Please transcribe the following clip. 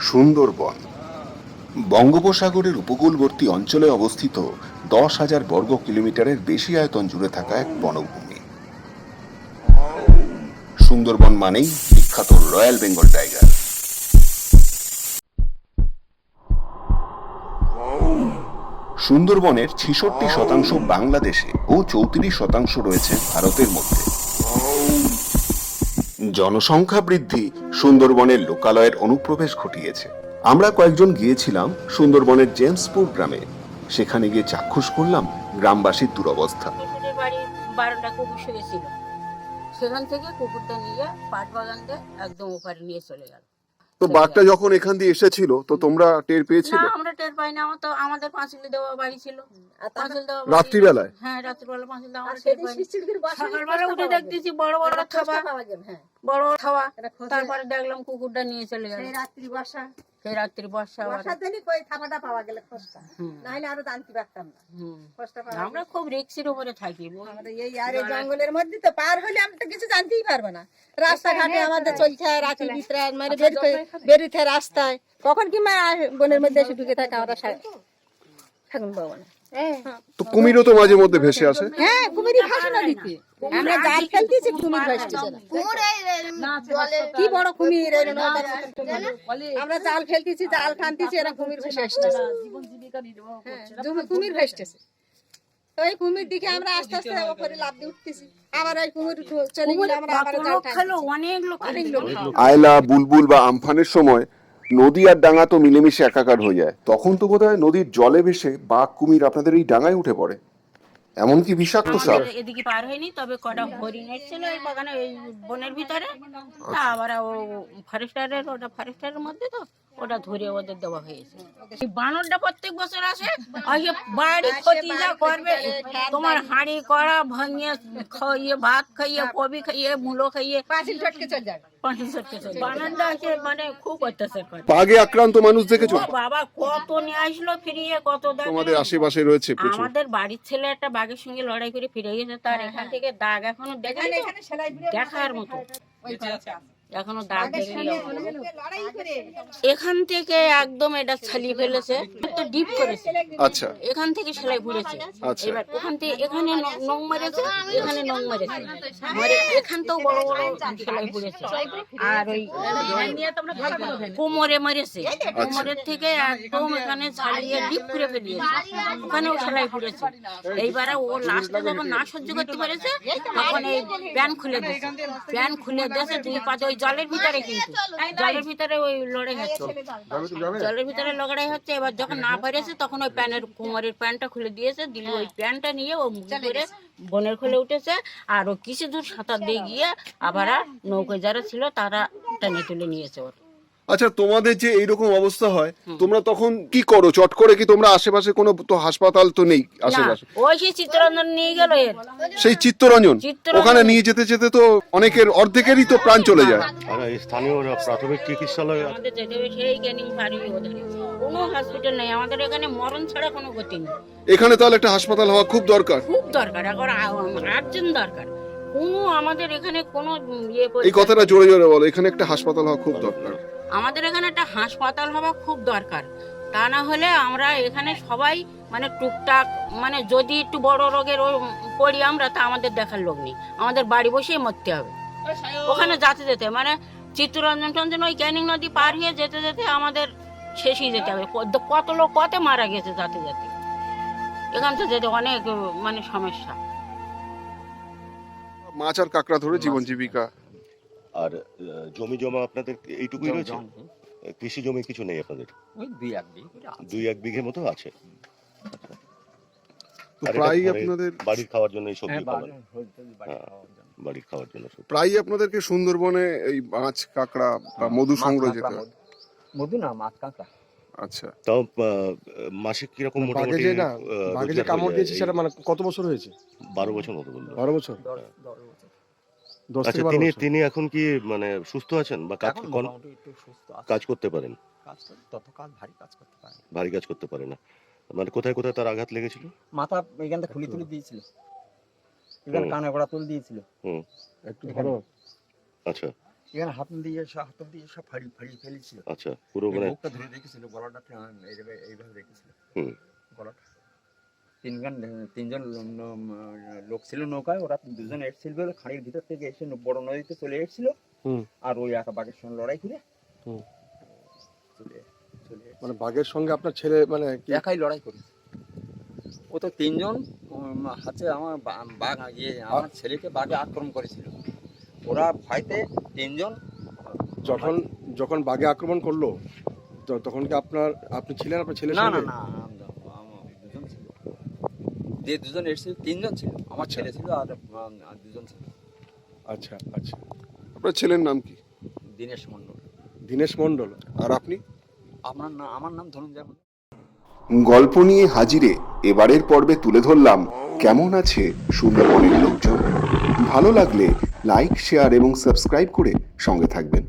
সুন্দরবন। বঙ্গোপসাগরের উপকূলবর্তী অঞ্চলে অবস্থিত দশ হাজার বর্গ কিলোমিটারের বেশি আয়তন জুড়ে থাকা এক বনভূমি। সুন্দরবন মানেই বিখ্যাত রয়্যাল বেঙ্গল টাইগার। সুন্দরবনের ছিষট্টি শতাংশ বাংলাদেশে ও চৌত্রিশ শতাংশ রয়েছে ভারতের মধ্যে। জনসংখ্যা বৃদ্ধি সুন্দরবনের লোকালয়ের অনুপ্রবেশ ঘটিয়েছে। আমরা কয়েকজন গিয়েছিলাম সুন্দরবনের জেমসপুর গ্রামে। সেখানে গিয়ে চাক্ষুষ করলাম গ্রামবাসীর দুরবস্থা। সেখান থেকে কুকুরটা নিয়ে পাট বাগান দিয়ে একদম ওপারে নিয়ে চলে গেল। তো বাঘটা যখন এখান দিয়ে এসেছিল তো তোমরা টের না আমরা টের পাই না আমার তো আমাদের পাঁচিল দেওয়া বাড়ি ছিল। পাঁচিল দেওয়া রাত্রিবেলায়? হ্যাঁ রাত্রিবেলা পাঁচিল দেওয়া আমরা টের পাইনি। সকালবেলা উঠে দেখতেছি বড় বড় থাবা। বড় বড় থাবা। তারপরে দেখলাম কুকুরটা নিয়ে চলে গেল। রাত্রি বর্ষা সেই রাত্রি বর্ষা বর্ষার দিনই কই থাপাটা পাওয়া গেলে নাহলে আরও জানতে পারতাম না। পাওয়া আমরা খুব রিক্সের উপরে থাকি আমাদের এই আর এই জঙ্গলের মধ্যে তো পার হলে আমি তো কিছু জানতেই পারব না। রাস্তাঘাটে আমাদের চলছে রাতে মানে বেরোতে বেরোতে রাস্তায়। কখন কি মা বনের মধ্যে এসে ঢুকে থাকে আমরা থাকুন পাবো না তো কুমিরও তো মাঝে মধ্যে ভেসে আসে। হ্যাঁ কুমিরি ভাসে নদীতে আমরা জাল ফেলতেছি কুমির ভাসতেছে না। কি বড় কুমির। আমরা জাল ফেলতেছি জাল টানতেছি এরা কুমির ভেসে আসতেছে। হ্যাঁ, কুমির ভেসতেছে। এই কুমির দিকে আমরা আস্তে আস্তে ওপরে লাভ দিয়ে উঠতেছি আবার ওই কুমির ঢু- চলে গেলে আমরা আবার জাল টানতেছি। অনেক লোক। আয়লা বুলবুল বা আমফানের সময় নদী আর ডাঙা তো মিলেমিশে একাকার হয়ে যায়। তখন তো বোধহয় নদীর জলে ভেসে বাঘ কুমির আপনাদের এই ডাঙায় উঠে পড়ে। এমনকি বিষাক্ত সাপ। এদিকে পার হয়নি তবে কটা হরিণ এসেছিল এই বাগানে এই বনের ভিতরে। তা আবার ও ফরেস্টারের ওটা ফরেস্টারের মধ্যে তো ওটা ধরে ওদের দেওয়া হয়েছে। এই বানরটা প্রত্যেক বছর আসে আসে বাড়ি ক্ষতি যা করবে তোমার হাঁড়ি কড়া ভাঙিয়ে খাইয়ে ভাত খাইয়ে কবি খাইয়ে মূলো খাইয়ে। পাঁচিল টটকে চলে যাবে। মানে খুব অত্যাচার করে। বাঘে আক্রান্ত মানুষ দেখেছ? বাবা কত নিয়ে আসলো ফিরিয়ে কত দেখে তোমাদের আশেপাশে রয়েছে আমাদের বাড়ির ছেলে একটা বাঘের সঙ্গে লড়াই করে ফিরে গেছে তার এখান থেকে দাগ এখনও দিয়ে দেখার মতো। এখনও দাগ এখান থেকে একদম এটা ছালিয়ে ফেলেছে। তো ডিপ করেছে। আচ্ছা। এখান থেকে সেলাই ঘুরেছে আচ্ছা। এবার ওখান থেকে এখানে ন- মেরেছে এখানে নং মেরেছে। মানে এখানটাও বড় বড় সেলাই ঘুরেছে আর ওই কোমরে মেরেছে। কোমরের থেকে একদম এখানে ছাড়িয়ে ডিপ করে ফেলিয়েছে। ওখানেও সেলাই ঘুরেছে এইবারে ও লাস্টে যখন না সহ্য করতে পেরেছে তখন এই প্যান খুলে দিয়েছে। প্যান খুলে দিয়েছে দুই পাঁচ ওই জলের ভিতরে কিন্তু। জলের ভিতরে ওই লড়াই হচ্ছে। জলের ভিতরে লড়াই হচ্ছে। এবার যখন না পেরেছে তখন ওই প্যানের কোমরের প্যানটা খুলে দিয়েছে। দিলে ওই প্যানটা নিয়ে ও মুখ করে বনের খুলে উঠেছে। আর ও কিছু দূর সাঁতার দিয়ে গিয়ে আবার আর নৌকায় যারা ছিল তারা টেনে তুলে নিয়েছে ওর। আচ্ছা তোমাদের যে এইরকম অবস্থা হয় তোমরা তখন কি করো? চট করে কি তোমরা আশেপাশে কোনো তো হাসপাতাল তো নেই আশেপাশে? ওই সেই চিত্তরঞ্জন নিয়ে গেল সেই চিত্তরঞ্জন। ওখানে নিয়ে যেতে যেতে তো অনেকের অর্ধেকেরই তো প্রাণ চলে যায়। আর এই স্থানীয় প্রাথমিক চিকিৎসালয় কোনো হসপিটাল নেই আমাদের এখানে মরণ ছাড়া কোনো গতি নেই। এখানে তাহলে একটা হাসপাতাল হওয়া খুব দরকার। খুব দরকার এখন আর্জেন্ট দরকার। কোনো আমাদের এখানে কোনো ইয়ে এই কথাটা জোরে জোরে বলো এখানে একটা হাসপাতাল হওয়া খুব দরকার। আমাদের এখানে একটা হাসপাতাল হওয়া খুব দরকার। তা না হলে আমরা এখানে সবাই মানে টুকটাক মানে যদি একটু বড় রোগের পড়ি আমরা, তা আমাদের দেখার লোক নেই। আমাদের বাড়ি বসেই মরতে হবে। ওখানে যেতে যেতে মানে চিত্তরঞ্জন টঞ্জন ওই ক্যানিং নদী পার হয়ে যেতে যেতে আমাদের শেষই যেতে হবে। কত- লোক, কত মারা গেছে যেতে যেতে। এখান থেকে যেতে অনেক মানে সমস্যা। মাছ আর কাঁকড়া ধরে জীবন জীবিকা। আর জমি জমা আপনাদের এইটুকুই রয়েছে? কৃষি জমি কিছু নেই আপনাদের? ওই দুই এক বিঘে দুই এক বিঘে মতো আছে। প্রায় আপনাদের বাড়ির খাওয়ার জন্য এই হ্যাঁ সবজি পাবেন বাড়ি- হয়তো বাড়ি হ্যাঁ। খাওয়ার জন্য। বাড়ির খাওয়ার জন্য সবজি। প্রায় আপনাদেরকে সুন্দরবনে এই মাছ কাঁকড়া বা মধু সংগ্রহ যেতে হয়। মধু- না মাছ কাঁকড়া। আচ্ছা। তাও আহ, মাসিক কীরকম বাঘে মোটামুটি যে না আহ, যে কামড় দিয়েছে সেটা মানে কত বছর হয়েছে? বারো বছর মতো বলল। বারো বছর? দশ দশ বছর। দশ আচ্ছা তিনি তিনি এখন কি মানে সুস্থ আছেন বা কাজ কাজ করতে পারেন? ভারী কাজ করতে পারে না। ভারী কাজ করতে পারে না। মানে কোথায় কোথায় তার আঘাত লেগেছিল? মাথা এখান খুলি তুলি দিয়েছিল। এখানে কানে গোড়া তুল দিয়েছিল। হুম। একটু ধরো আচ্ছা। এখানে হাত দিয়ে সব হাত দিয়ে সব ফাড়ি ফাড়ি ফেলেছিল। আচ্ছা পুরো মানে ধরে রেখেছিল গলাটা এইভাবে এইভাবে রেখেছিল। হুম। গলাটা। তিনজন তিনজন লোক ছিল নৌকায়। ওরা দুজন এসেছিল বলে খাঁড়ির ভিতর থেকে এসে বড় নদীতে চলে এসেছিল। আর ওই একা বাঘের সঙ্গে লড়াই করে। মানে বাঘের সঙ্গে আপনার ছেলে মানে একাই লড়াই করেছে। ও তো তিনজন হাতে আমার বাঘ ইয়ে আমার ছেলেকে বাঘে আক্রমণ করেছিল। ওরা ভয়তে তিনজন যখন যখন বাঘে আক্রমণ করল তো- তখন কি আপনার আপনি ছিলেন আপনার ছেলে না না না আমরা- আমার দুজন ছিল যে দুজন এসেছিল তিনজন ছিল। আমার ছেলে ছিল আর আর দুজন ছিল। আচ্ছা আচ্ছা। আপনার ছেলের নাম কি? দীনেশ মণ্ডল। দীনেশ মণ্ডল। আর আপনি? আপনার নাম আমার নাম ধনঞ্জয় মণ্ডল গল্প নিয়ে হাজিরে এবারের পর্বে তুলে ধরলাম কেমন আছে সুন্দরবনের লোকজন। ভালো লাগলে লাইক শেয়ার এবং সাবস্ক্রাইব করে সঙ্গে থাকবেন।